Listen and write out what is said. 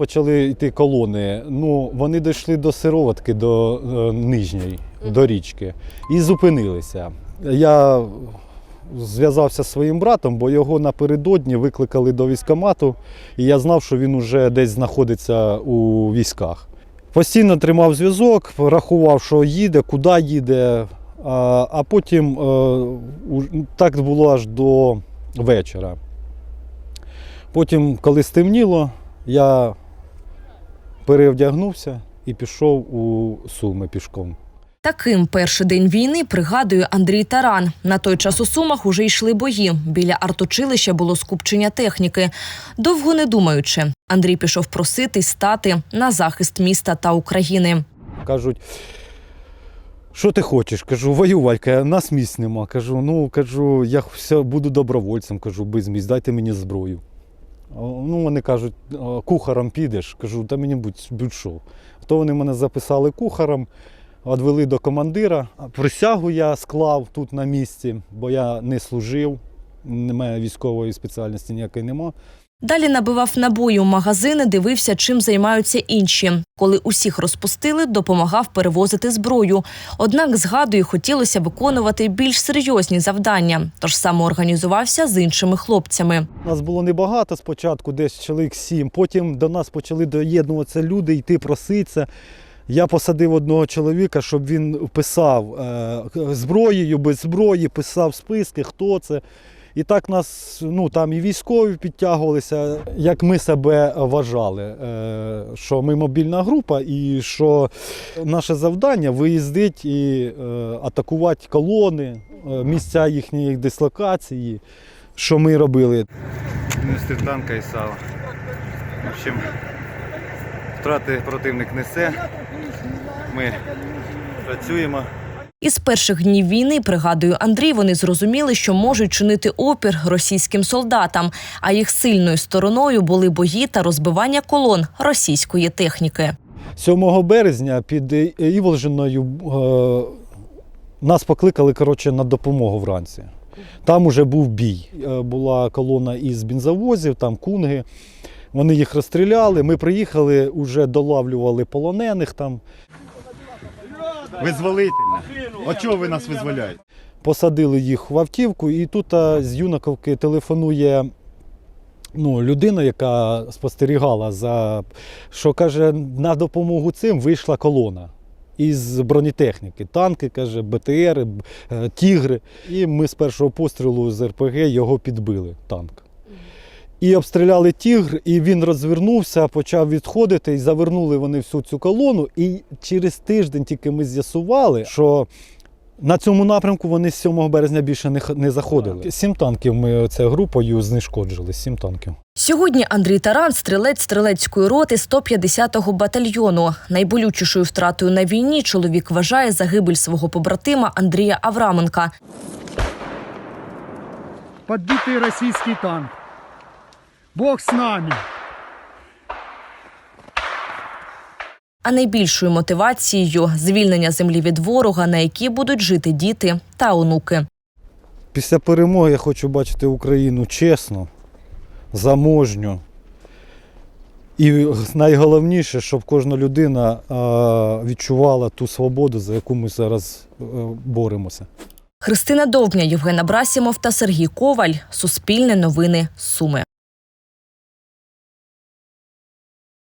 Почали йти колони. Ну, вони дійшли до сироватки, до е, нижньої, до річки, і зупинилися. Я зв'язався зі своїм братом, бо його напередодні викликали до військкомату, і я знав, що він уже десь знаходиться у військах. Постійно тримав зв'язок, рахував, що їде, куди їде. А, а потім е, так було аж до вечора. Потім, коли стемніло, я перевдягнувся і пішов у Суми пішком. Таким перший день війни пригадує Андрій Таран. На той час у Сумах уже йшли бої. Біля артучилища було скупчення техніки. Довго не думаючи, Андрій пішов просити стати на захист міста та України. Кажуть, що ти хочеш? Кажу, воювати, Каже, нас місць нема. Кажу, ну кажу, я все буду добровольцем, кажу, без місць, дайте мені зброю. Ну, вони кажуть, кухаром підеш. Кажу, та мені будь- будь-що. То вони мене записали кухаром, відвели до командира. Присягу я склав тут на місці, бо я не служив, немає військової спеціальності ніякої нема. Далі набивав набої у магазини, дивився, чим займаються інші. Коли усіх розпустили, допомагав перевозити зброю. Однак, згадує, хотілося виконувати більш серйозні завдання, тож самоорганізувався з іншими хлопцями. Нас було небагато спочатку, десь чоловік сім. Потім до нас почали доєднуватися люди, йти проситися. Я посадив одного чоловіка, щоб він писав е, зброєю, без зброї, писав списки, хто це. І так нас, ну там і військові підтягувалися, як ми себе вважали, е, що ми мобільна група, і що наше завдання виїздити і е, атакувати колони, е, місця їхньої дислокації. Що ми робили? Нести танка і сало. В общем, втрати противник несе. Ми працюємо. Із перших днів війни, пригадує Андрій, вони зрозуміли, що можуть чинити опір російським солдатам, а їх сильною стороною були бої та розбивання колон російської техніки. 7 березня під Іволжиною е, нас покликали коротше, на допомогу вранці. Там уже був бій. Е, Була колона із бензовозів, там кунги. Вони їх розстріляли. Ми приїхали, вже долавлювали полонених там. Визволительне. От чого ви нас визволяєте? Посадили їх в автівку, і тут з юнаковки телефонує ну, людина, яка спостерігала за що каже, на допомогу цим вийшла колона. Із бронетехніки, танки, каже, БТРи, б- е, тігри. І ми з першого пострілу з РПГ його підбили, танк. І обстріляли тігр, і він розвернувся, почав відходити, і завернули вони всю цю колону. І через тиждень тільки ми з'ясували, що на цьому напрямку вони з 7 березня більше не, не заходили. Сім танків ми це групою знешкоджили. Сім танків. Сьогодні Андрій Таран стрілець стрілецької роти 150-го батальйону. Найболючішою втратою на війні чоловік вважає загибель свого побратима Андрія Авраменка. подбитый российский танк. Бог с нами. А найбільшою мотивацією звільнення землі від ворога, на якій будуть жити діти та онуки. Після перемоги я хочу бачити Україну чесно, заможньо. І найголовніше, щоб кожна людина відчувала ту свободу, за яку ми зараз е, боремося. Христина Довбня, Євген Абрасімов та Сергій Коваль. Суспільне новини. Суми.